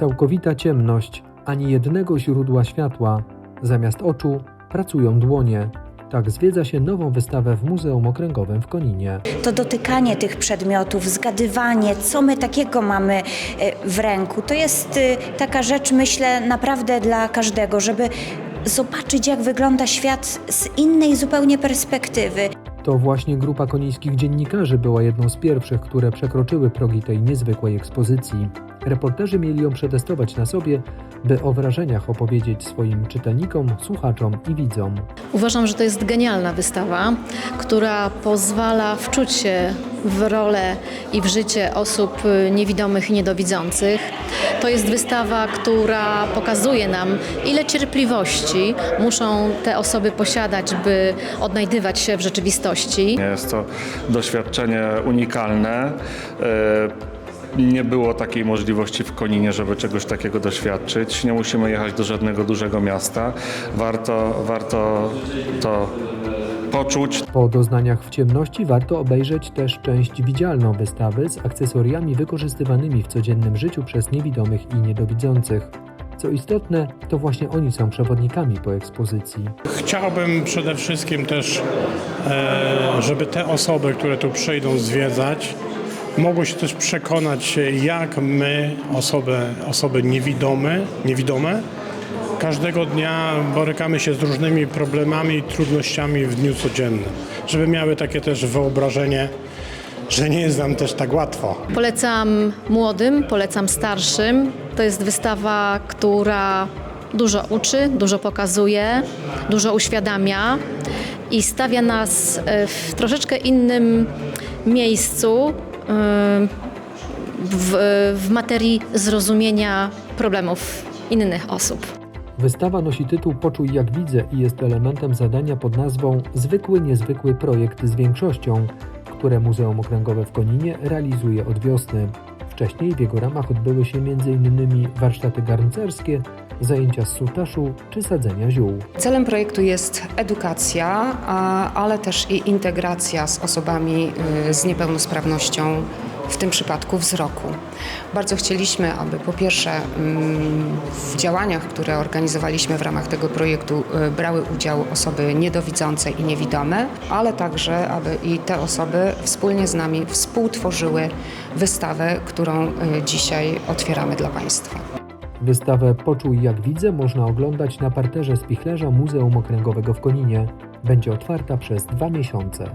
Całkowita ciemność, ani jednego źródła światła. Zamiast oczu pracują dłonie. Tak zwiedza się nową wystawę w Muzeum Okręgowym w Koninie. To dotykanie tych przedmiotów, zgadywanie, co my takiego mamy e, w ręku, to jest e, taka rzecz, myślę, naprawdę dla każdego, żeby zobaczyć, jak wygląda świat z innej zupełnie perspektywy. To właśnie grupa konińskich dziennikarzy była jedną z pierwszych, które przekroczyły progi tej niezwykłej ekspozycji. Reporterzy mieli ją przetestować na sobie, by o wrażeniach opowiedzieć swoim czytelnikom, słuchaczom i widzom. Uważam, że to jest genialna wystawa, która pozwala wczuć się w rolę i w życie osób y, niewidomych i niedowidzących. To jest wystawa, która pokazuje nam, ile cierpliwości muszą te osoby posiadać, by odnajdywać się w rzeczywistości. Jest to doświadczenie unikalne. Nie było takiej możliwości w Koninie, żeby czegoś takiego doświadczyć. Nie musimy jechać do żadnego dużego miasta. Warto, warto to poczuć. Po doznaniach w ciemności warto obejrzeć też część widzialną wystawy z akcesoriami wykorzystywanymi w codziennym życiu przez niewidomych i niedowidzących. Co istotne, to właśnie oni są przewodnikami po ekspozycji. Chciałbym przede wszystkim też, e, żeby te osoby, które tu przyjdą zwiedzać, mogły się też przekonać, jak my, osoby, osoby niewidome, niewidome, każdego dnia borykamy się z różnymi problemami i trudnościami w dniu codziennym. Żeby miały takie też wyobrażenie, że nie jest nam też tak łatwo. Polecam młodym, polecam starszym. To jest wystawa, która dużo uczy, dużo pokazuje, dużo uświadamia i stawia nas e, w troszeczkę innym miejscu w, w materii zrozumienia problemów innych osób. Wystawa nosi tytuł Poczuj jak widzę i jest elementem zadania pod nazwą Zwykły niezwykły projekt z większością, które Muzeum Okręgowe w Koninie realizuje od wiosny. Wcześniej w jego ramach odbyły się m.in. warsztaty garncerskie, zajęcia z sutaszu czy sadzenia ziół. Celem projektu jest edukacja, ale też i integracja z osobami y, z niepełnosprawnością, w tym przypadku wzroku. Bardzo chcieliśmy, aby po pierwsze mm, w działaniach, które organizowaliśmy w ramach tego projektu y, brały udział osoby niedowidzące i niewidome, ale także, aby i te osoby wspólnie z nami współtworzyły wystawę, którą y, dzisiaj otwieramy dla Państwa. Wystawę Poczuj jak widzę można oglądać na parterze spichlerza Muzeum Okręgowego w Koninie. Będzie otwarta przez dwa miesiące.